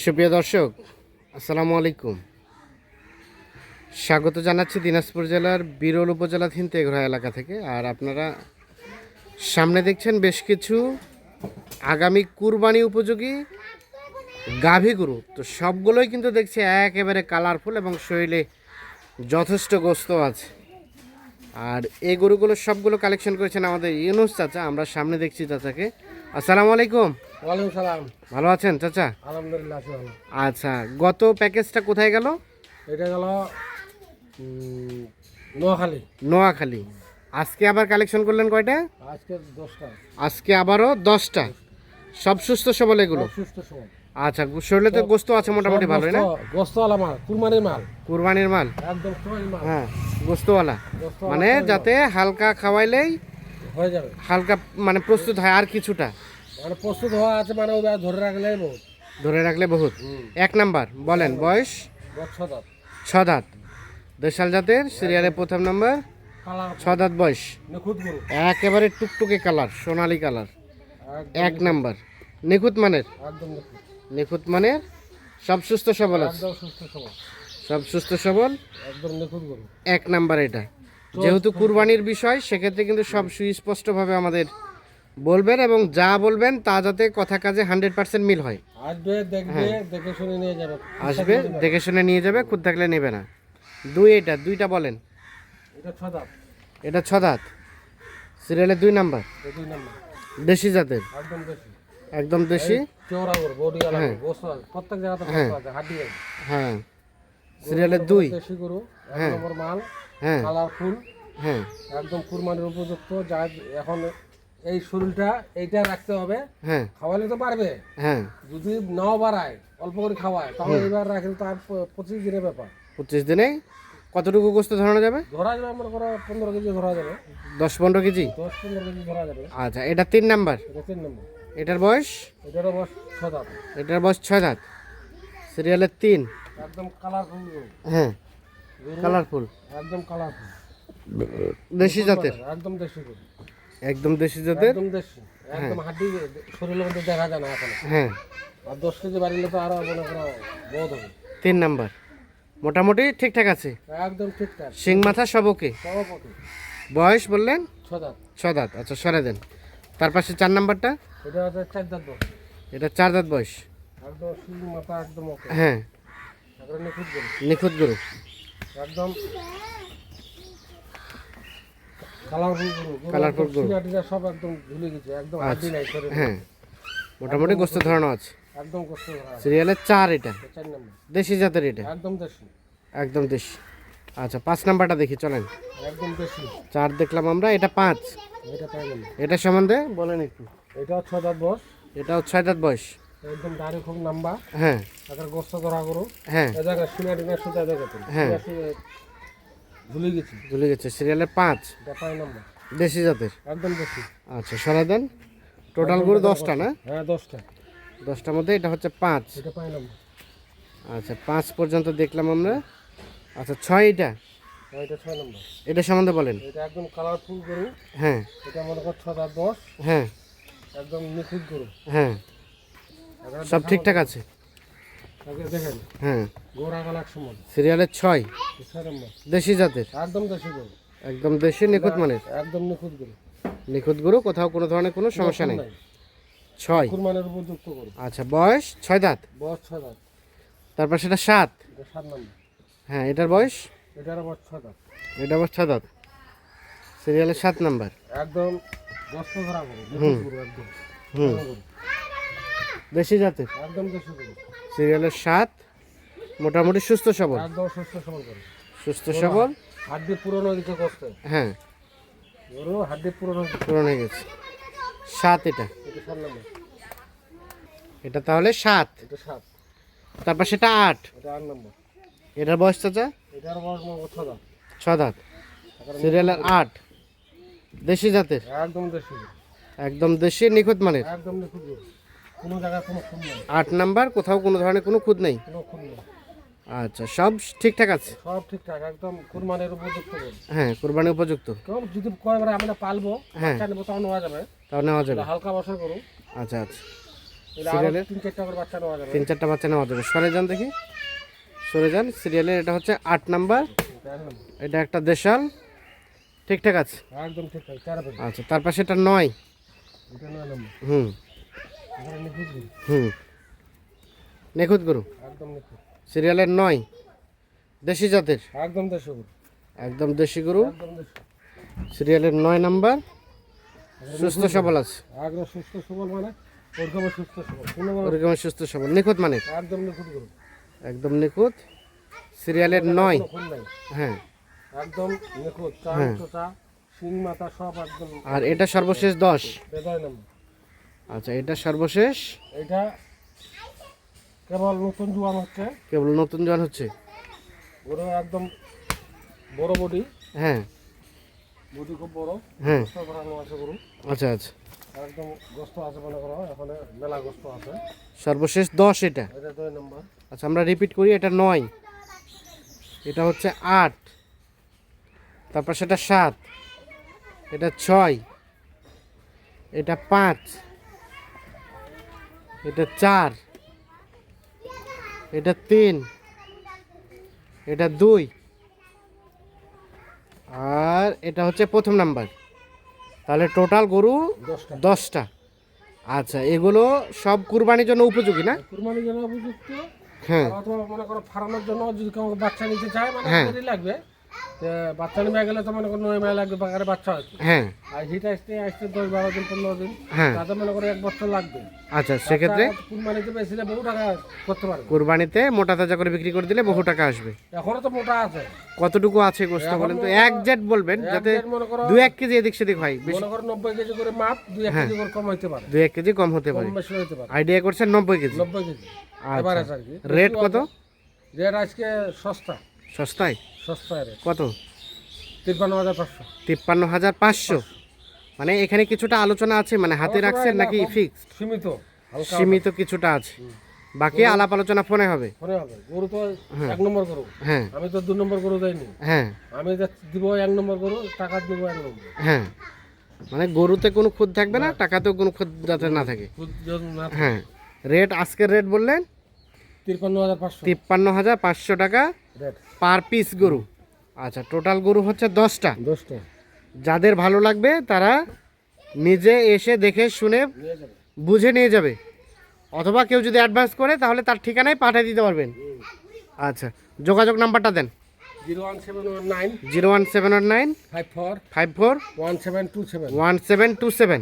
সুপ্রিয় দর্শক, আসসালামু আলাইকুম। স্বাগত জানাচ্ছি দিনাজপুর জেলার বিরল উপজেলা থিন তেঘরা এলাকা থেকে। আর আপনারা সামনে দেখছেন বেশ কিছু আগামী কুরবানি উপযোগী গাভী গরু। তো সবগুলোই কিন্তু দেখছি একেবারে কালারফুল এবং শরীরে যথেষ্ট গোস্ত আছে। আর এই গরুগুলো সবগুলো কালেকশন করেছেন আমাদের ইউনুস চাচা। আমরা সামনে দেখছি চাচাকে। আসসালামু আলাইকুম। ওয়ালাইকুম সালাম। ভালো আছেন চাচা? আলহামদুলিল্লাহ আছি ভালো। আচ্ছা গত প্যাকেজটা কোথায় গেল? এটা গেল নোয়াখালী। নোয়াখালী। আজকে আবার কালেকশন করলেন কয়টা? আজকে দশটা। আজকে আবারও দশটা। সব সুস্থ সবল এগুলো? সুস্থ আচ্ছা শরীরে তো গোস্ত আছে মোটামুটি ভালোই না? গোস্তওয়ালা মাল কুরবানির মাল। কুরবানির মাল? একদম কুরবানির মাল। হ্যাঁ গোস্তওয়ালা। মানে যাতে হালকা খাওয়াইলেই হয়ে যাবে। হালকা মানে প্রস্তুত হয় আর কিছুটা। মানে প্রস্তুত হওয়া আছে মানে ওই ধরে রাখলে বহুত। ধরে রাখলে বহুত। এক নাম্বার বলেন বয়স? ছ দাঁত। দেশাল জাতের সিরিয়ালে প্রথম নাম্বার। ছ দাঁত বয়স? একেবারে টুকটুকে কালার সোনালি কালার। এক নাম্বার। নিখুঁত মানের? নিখুঁত। মানের? সব সুস্থ সবল আছে? সব সুস্থ সবল? একদম নিখুঁত এক নাম্বার এটা। যেহেতু কুরবানির বিষয় সেক্ষেত্রে কিন্তু সব সুস্পষ্টভাবে আমাদের বলবেন এবং যা বলবেন তা যাতে কথা কাজে হান্ড্রেড পার্সেন্ট মিল হয়। আসবে দেখবে দেখে শুনে নিয়ে যাবে। আসবে দেখে শুনে নিয়ে যাবে খুদ থাকলে নেবে না। দুই এটা দুইটা বলেন। এটা ছ দাঁত। এটা ছ দাঁত। সিরিয়ালের দুই নাম্বার। দুই নম্বর। দেশি জাতের। একদম বেশি একদম দেশি। চৌড়া গরু বডি আলাদা প্রত্যেক জায়গাতে আছে হাড্ডি হ্যাঁ। সিরিয়ালের দুই। দেশি গরু এক নম্বর মাল হ্যাঁ। কালারফুল। হ্যাঁ। একদম কুরবানির উপযুক্ত যা এখন এই শরীরটা এইটা রাখতে হবে। হ্যাঁ। খাওয়ালে তো পারবে হ্যাঁ। যদি নাও বাড়ায় অল্প করে খাওয়ায় তাহলে এইবার রাখলে তার পঁচিশ দিনের ব্যাপার। পঁচিশ দিনে কতটুকু গোস্ত ধরানো যাবে? ধরা যাবে মনে করো পনেরো কেজি ধরা যাবে। দশ পনেরো কেজি? দশ পনেরো কেজি ধরা যাবে। আচ্ছা এটা তিন নাম্বার? এটা তিন নম্বর। এটার বয়স? এটারও বয়স ছ দাঁত। এটার বয়স ছয় দাঁত। সিরিয়ালের তিন। একদম কালারফুল হ্যাঁ কালারফুল একদম কালারফুল দেশি জাতের? একদম দেশি একদম দেশি জাতের? একদম দেশি। একদম হাড্ডি শরীরের মধ্যে দেখা যায় না এখন। হ্যাঁ। আর দশ কেজি বাড়িলে তো আরও মনে করো বোধ হবে তিন নাম্বার। মোটামুটি ঠিকঠাক আছে? একদম ঠিকঠাক। শিং মাথা সব ওকে? বয়স বললেন? ছদাত ছ দাঁত। আচ্ছা সরে দেন। তার পাশে চার নাম্বারটা? এটা হচ্ছে চার দাঁত বস এটা চার দাঁত বয়স। একদম শিং মাথা একদম ওকে। হ্যাঁ। নিখুঁত গরু। নিখুঁত গরু। একদম কালারফুল গরু সব একদম ঝুলে গেছে একদম শরীরে হ্যাঁ মোটামুটি গোস্ত ধরানো আছে। একদম আছে। সিরিয়ালের চার এটা। চার নম্বর। দেশি জাতের এটা? একদম দেশি। একদম দেশি। আচ্ছা পাঁচ নাম্বারটা দেখি চলেন। একদম দেশি। চার দেখলাম আমরা এটা পাঁচ। এটা এটা সম্বন্ধে বলেন একটু। এটা ছ দাঁত বস এটাও ছয় দাঁত বয়স। একদম দাড়ি খুব লম্বা হ্যাঁ। তাদের গোস্ত ধরা গরু। হ্যাঁ। এ জায়গায় সিনা টিনা সুতা দেখেছেন? হ্যাঁ। ঝুলে গেছি। ভুলে গেছে সিরিয়ালের পাঁচ? নম্বর। দেশি জাতের? একদম দেশি। আচ্ছা সরা দেন। টোটাল গরু দশটা না? হ্যাঁ দশটা। দশটার মধ্যে এটা হচ্ছে পাঁচ। এটা নম্বর। আচ্ছা পাঁচ পর্যন্ত দেখলাম আমরা। আচ্ছা ছয় এটা? এটা ছয় নম্বর। এটা সম্বন্ধে বলেন। এটা একদম কালারফুল গরু। হ্যাঁ। এটা মনে কর ছ দাঁত দশ। হ্যাঁ। একদম নিখুঁত গরু। হ্যাঁ। সব ঠিকঠাক আছে? দেখেন হ্যাঁ। সিরিয়ালের ছয়। দেশি জাতের? একদম দেশি গরু। একদম দেশি নিখুঁত মানের? একদম নিখুঁত গরু। নিখুঁত গরু কোথাও কোনো ধরনের কোনো সমস্যা নেই। ছয়। কুরবানের উপযুক্ত গরু। আচ্ছা বয়স? ছয় দাঁত? বয়স ছয় দাঁত। তারপর সেটা সাত? সাত নম্বর। হ্যাঁ এটার বয়স? এটার বয়স ছয় দাঁত। এটা বয়স ছয় দাঁত। সিরিয়ালের সাত নাম্বার। একদম ধরা গরু হুম। দেশি জাতের? একদম দেশি সিরিয়ালের সাত মোটামুটি সুস্থ সবল। একদম সুস্থ সবল সুস্থ সবল? হাড্ডি পুরনো দিকে গোস্ত হ্যাঁ। গরু হাড্ডি পুরনো পূরণ হয়ে গেছে। সাত এটা। এটা তাহলে সাত। এটা সাত। তারপর সেটা আট। এটা আট নম্বর। এটার বয়স চাচা এটার বয়স ছয় দাঁত। ছ দাঁত। সিরিয়ালের আট। দেশি জাতের? একদম দেশি একদম দেশি নিখুঁত মানের। একদম নিখুঁত কোনো জায়গায় কোনো খুন নেই। আট নাম্বার কোথাও কোনো ধরনের কোনো খুঁত নেই? কোনো খুন নেই। আচ্ছা সব ঠিকঠাক আছে? সব ঠিকঠাক একদম কুরবানির উপযুক্ত গরু হ্যাঁ কোরবানি উপযুক্ত। কেউ যদি কয় বেড়া আমরা পালবো হ্যাঁ। বাচ্চা নেব তাও নেওয়া যাবে। তাও নেওয়া যাবে। এটা হালকা বসা গরু আচ্ছা আচ্ছা। এটা আরও সিরিয়ালের তিন চারটা করে বাচ্চা নেওয়া যাবে। তিন চারটা বাচ্চা নেওয়া যাবে। সরে যান দেখি। সরে যান সিরিয়ালের এটা হচ্ছে আট নাম্বার। একদম এটা একটা দেশাল। ঠিকঠাক আছে? একদম ঠিক আছে চার পেজ আচ্ছা তার পাশে এটা নয়। এটা নয় নম্বর। হুম। হুম। নিখুঁত গরু? একদম নিখুঁত। সিরিয়ালের নয়? দেশি জাতের? একদম দেশি গরু। একদম দেশি গরু? সিরিয়ালের নয় নাম্বার? সুস্থ সবল আছে? একদম সুস্থ সবল মানে ওরকম সুস্থ সবল। ওরকম সুস্থ সবল। নিখুঁত মানে? একদম নিখুঁত গরু। একদম নিখুঁত। সিরিয়ালের নয়? হ্যাঁ। একদম নিখুঁত। চা হ্যাঁ। চোটা মাথা সব একদম আর এটা সর্বশেষ দশ? বেদায় নম্বর আচ্ছা এটা সর্বশেষ? এটা কেবল নতুন জোয়ান হচ্ছে। কেবল নতুন জন হচ্ছে? গরু একদম বড় বডি। হ্যাঁ। বডি খুব বড়। হ্যাঁ। আছে গরু। আচ্ছা আচ্ছা। একদম গোস্ত আছে মনে করো এখানে মেলা গোস্ত আছে। সর্বশেষ দশ এটা? এটা দুই নম্বর। আচ্ছা আমরা রিপিট করি এটা নয়। এটা হচ্ছে আট। তারপর সেটা সাত। এটা ছয়। এটা পাঁচ। এটা চার। এটা তিন। এটা দুই। আর এটা হচ্ছে প্রথম নাম্বার। তাহলে টোটাল গরু দশটা। আচ্ছা এগুলো সব কুরবানির জন্য উপযোগী না? কুরবানির জন্য উপযুক্ত। হ্যাঁ। মনে করো ফারানোর জন্য যদি বাচ্চা নিতে চায় মানে হ্যাঁ। লাগবে। বাচ্চা নিতে গেলে তো মনে করো নয় মাস লাগবে বাগারে বাচ্চা হচ্ছে হ্যাঁ। আর হিট আসতে আসতে দশ বারো দিন পনেরো দিন হ্যাঁ। তাতে মনে করো এক বছর লাগবে। আচ্ছা সেক্ষেত্রে? কুরবানিতে বেশিলে বহু টাকা করতে পারবে। কুরবানিতে মোটা তাজা করে বিক্রি করে দিলে বহু টাকা আসবে। এখনও তো মোটা আছে। কতটুকু আছে গোস্ত বলেন তো? একজ্যাক্ট বলবেন যাতে এক দু এক কেজি এদিক সেদিক হয়। মনে করো নব্বই কেজি করে মাপ এক হ্যাঁ। কেজি করে কম হইতে পারে। দু এক কেজি কম হতে পারে। আইডিয়া করছেন নব্বই কেজি। নব্বই কেজি। কি। রেট কত? রেট আজকে সস্তা। সস্তায়? সস্তায় রেট কত? তিপ্পান্ন হাজার পাঁচশো। তিপ্পান্ন হাজার পাঁচশো? মানে এখানে কিছুটা আলোচনা আছে মানে হাতে রাখছেন নাকি ফিক্স সীমিত সীমিত কিছুটা আছে। বাকি আলাপ আলোচনা ফোনে হবে। মনে হবে। গরু তো এক নম্বর গরু। হ্যাঁ। আমি তো দু নম্বর গরু দেয়নি হ্যাঁ। আমি যা দিব এক নম্বর গরু টাকা দিব এক নম্বর হ্যাঁ। মানে গরুতে কোনো খুদ থাকবে না টাকাতেও কোনো খুদ যাতে না থাকে। হ্যাঁ। রেট আজকের রেট বললেন? তিপ্পান্ন হাজার পাঁচশো। তিপ্পান্ন হাজার পাঁচশো টাকা। রেট পার পিস গরু। আচ্ছা টোটাল গরু হচ্ছে দশটা। দশটা। যাদের ভালো লাগবে তারা নিজে এসে দেখে শুনে বুঝে নিয়ে যাবে। অথবা কেউ যদি অ্যাডভান্স করে তাহলে তার ঠিকানায় পাঠিয়ে দিতে পারবেন। আচ্ছা যোগাযোগ নাম্বারটা দেন। Zero one seven one nine. Zero one seven one nine. Five four. Five four. One seven two seven. One seven two seven.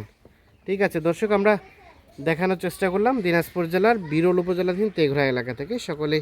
ঠিক আছে দর্শক আমরা দেখানোর চেষ্টা করলাম। দিনাজপুর জেলার বিরল উপজেলাধীন তেঘরা এলাকা থেকে। সকলেই